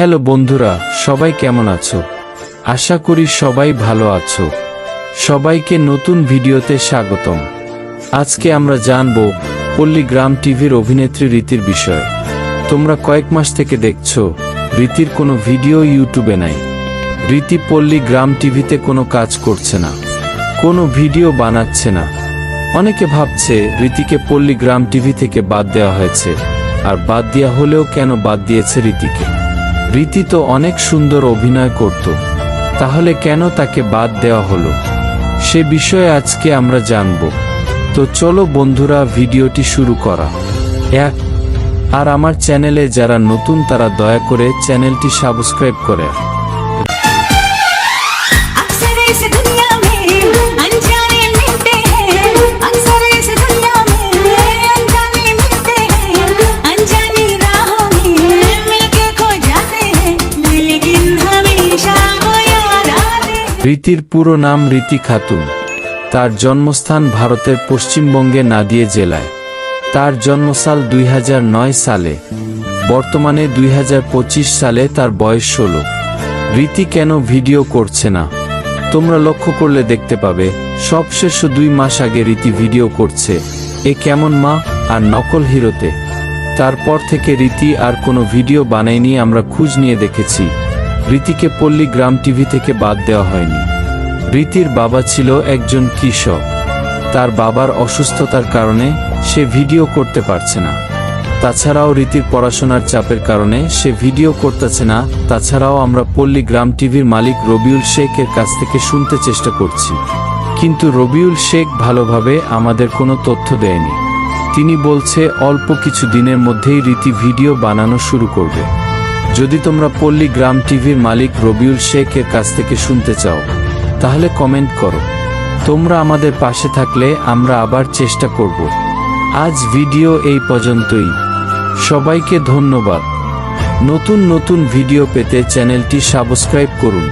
Hello বন্ধুরা, সবাই কেমন আছো? আশা করি সবাই ভালো আছো। সবাইকে নতুন ভিডিওতে স্বাগতম। আজকে আমরা জানব পল্লীগ্রাম টিভির অভিনেত্রী রীতির বিষয়ে। তোমরা কয়েক মাস থেকে দেখছ, রীতির কোনো ভিডিও ইউটিউবে নাই। রীতি পল্লী গ্রাম টিভিতে কোনো কাজ করছে না, কোনো ভিডিও বানাচ্ছে না। অনেকে ভাবছে রীতিকে পল্লী গ্রাম টিভি থেকে বাদ দেওয়া হয়েছে, আর বাদ দেওয়া হলেও কেন বাদ দিয়েছে রীতিকে? রীতি তো অনেক সুন্দর অভিনয় করত। তাহলে কেন তাকে বাদ দেওয়া হলো? সে বিষয়ে আজকে আমরা জানব। তো চলো বন্ধুরা, ভিডিওটি শুরু করা এক আর আমার চ্যানেলে যারা নতুন, তারা দয়া করে চ্যানেলটি সাবস্ক্রাইব করে রীতির পুরো নাম রীতি খাতুন। তার জন্মস্থান ভারতের পশ্চিমবঙ্গে নাদিয়ে জেলায়। তার জন্মসাল দুই হাজার নয় সালে। বর্তমানে দুই হাজার পঁচিশ সালে তার বয়স ষোলো। রীতি কেন ভিডিও করছে না? তোমরা লক্ষ্য করলে দেখতে পাবে সবশেষ দুই মাস আগে রীতি ভিডিও করছে, এ কেমন মা আর নকল হিরোতে। তারপর থেকে রীতি আর কোনো ভিডিও বানায়নি আমরা খুঁজ নিয়ে দেখেছি। রীতিকে পল্লী গ্রাম টিভি থেকে বাদ দেওয়া হয়নি। রীতির বাবা ছিল একজন কৃষক। তার বাবার অসুস্থতার কারণে সে ভিডিও করতে পারছে না। তাছাড়াও রীতির পড়াশোনার চাপের কারণে সে ভিডিও করতেছে না। তাছাড়াও আমরা পল্লী গ্রাম টিভির মালিক রবিউল শেখের কাছ থেকে শুনতে চেষ্টা করছি। কিন্তু রবিউল শেখ ভালোভাবে আমাদের কোনো তথ্য দেয়নি। তিনি বলছে, অল্প কিছু দিনের মধ্যেই রীতি ভিডিও বানানো শুরু করবে। যদি তোমরা পল্লী গ্রাম টিভির মালিক রবিউল শেখের কাছ থেকে শুনতে চাও, তাহলে কমেন্ট করো। তোমরা আমাদের পাশে থাকলে আমরা আবার চেষ্টা করব। আজ ভিডিও এই পর্যন্তই। সবাইকে ধন্যবাদ। নতুন নতুন ভিডিও পেতে চ্যানেলটি সাবস্ক্রাইব করুন।